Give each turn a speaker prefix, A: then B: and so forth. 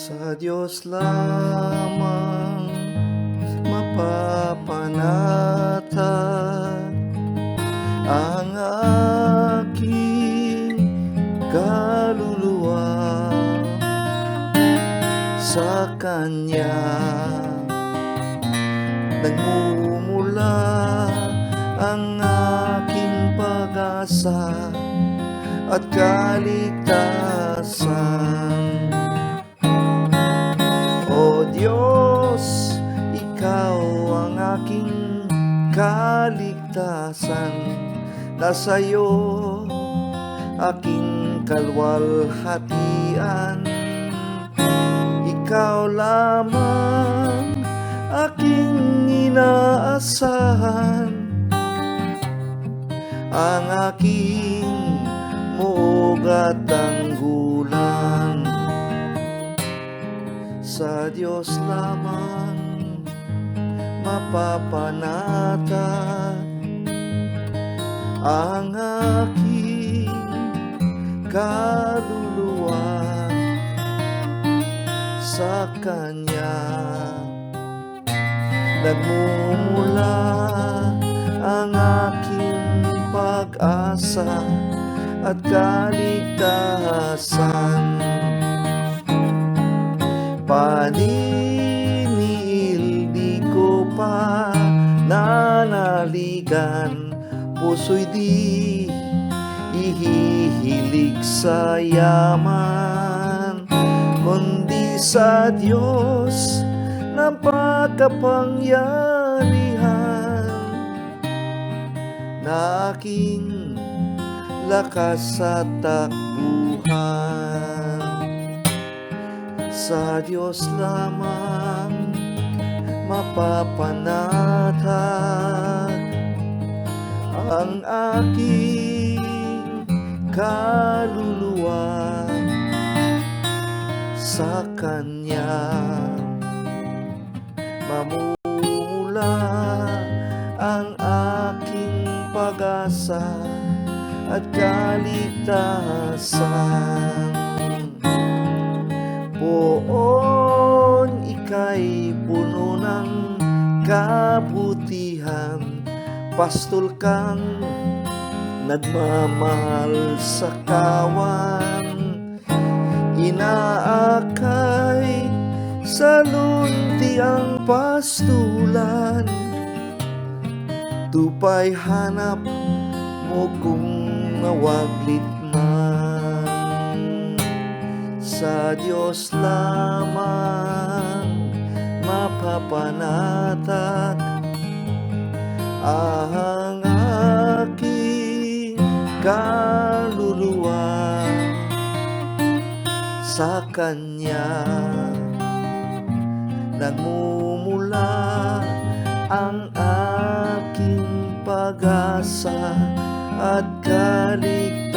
A: Sa Diyos lamang mapapanatag ang aking kaluluwa sa Kanya nagmumula ang aking pag-asa at kaligtasan. Diyos, Ikaw ang aking kaligtasan. Nasa iyo aking kalwalhatian. Ikaw lamang aking inaasahan. Ang aking muog at tanggulan sa Diyos lamang mapapanatag ang aking kaluluwa sa Kanya. Nagmumula ang aking pag-asa at kaligtasan Paninil di ko pa nanaligan Puso'y di ihihilig sa yaman Kundi sa Diyos ng pagkapangyarihan. Na aking lakas at takbuhan sa Diyos lamang mapapanatag ang aking kaluluwa sa Kanya mamumula ang aking pag-asa at kaligtasan. Kabutihan Pastol kang nagmamahal sa kawan. Inaakay sa luntiang pastulan. Tupay hanap mo kung nawaglit man. Sa Diyos lamang mapapanatag ang aking kaluluwa sa Kanya. Nagmumula ang aking pag-asa at kaligtasan